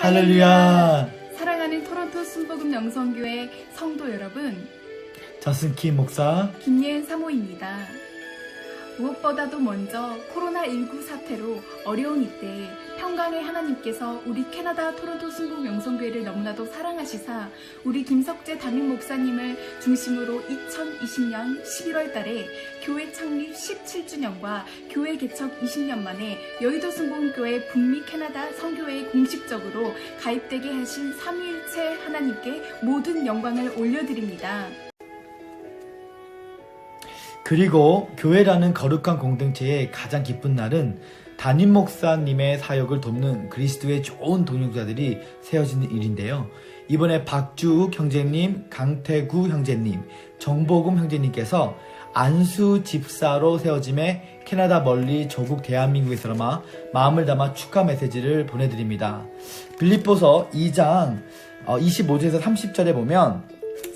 할렐루야. 사랑하는 토론토 순복음 영성교회 성도 여러분, 저승키 목사. 김예은 사모입니다. 무엇보다도 먼저 코로나19 사태로 어려운 이때 평강의 하나님께서 우리 캐나다 토론토 순복 영성교회를 너무나도 사랑하시사 우리 김석재 담임 목사님을 중심으로 2020년 11월 달에 교회 창립 17주년과 교회 개척 20년 만에 여의도 순복음교회 북미 캐나다 성교회에 공식적으로 가입되게 하신 삼위일체 하나님께 모든 영광을 올려드립니다. 그리고 교회라는 거룩한 공동체의 가장 기쁜 날은 담임 목사님의 사역을 돕는 그리스도의 좋은 동역자들이 세워지는 일인데요. 이번에 박주욱 형제님, 강태구 형제님, 정보금 형제님께서 안수 집사로 세워짐에 캐나다 멀리 조국 대한민국에서마 마음을 담아 축하 메시지를 보내드립니다. 빌립보서 2장 25절에서 30절에 보면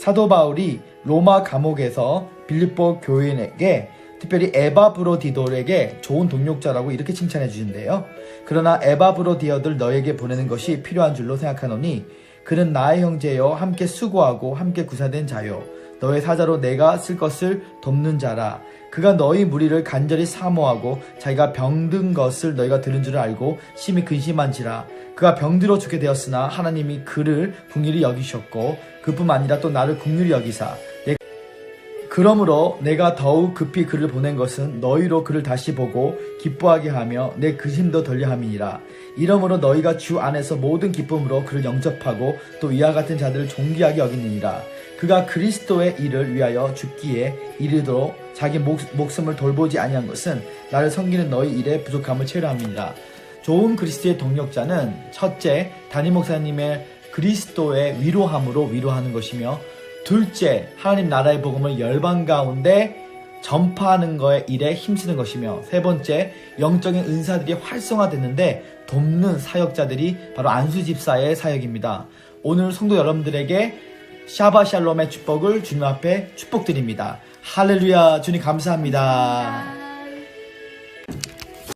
사도 바울이 로마 감옥에서 빌립보 교인에게 특별히 에바브로디돌에게 좋은 동력자라고 이렇게 칭찬해 주신대요. 그러나 에바브로디어들 너에게 보내는 것이 필요한 줄로 생각하노니 그는 나의 형제여 함께 수고하고 함께 구사된 자요. 너의 사자로 내가 쓸 것을 돕는 자라. 그가 너희 무리를 간절히 사모하고 자기가 병든 것을 너희가 들은 줄 알고 심히 근심한지라. 그가 병들어 죽게 되었으나 하나님이 그를 궁일이 여기셨고 그뿐 아니라 또 나를 궁일이 여기사. 내 그러므로 내가 더욱 급히 그를 보낸 것은 너희로 그를 다시 보고 기뻐하게 하며 내 근심도 덜려 함이니라. 이러므로 너희가 주 안에서 모든 기쁨으로 그를 영접하고 또 이와 같은 자들을 존귀하게 여기느니라. 그가 그리스도의 일을 위하여 죽기에 이르도록 자기 목, 목숨을 돌보지 아니한 것은 나를 섬기는 너희 일에 부족함을 채우려 함이니라. 좋은 그리스도의 동력자는 첫째 담임 목사님의 그리스도의 위로함으로 위로하는 것이며 둘째, 하나님 나라의 복음을 열방 가운데 전파하는 거에 일에 힘쓰는 것이며 세 번째, 영적인 은사들이 활성화됐는데 돕는 사역자들이 바로 안수 집사의 사역입니다. 오늘 성도 여러분들에게 샤바샬롬의 축복을 주님 앞에 축복드립니다. 할렐루야, 주님 감사합니다.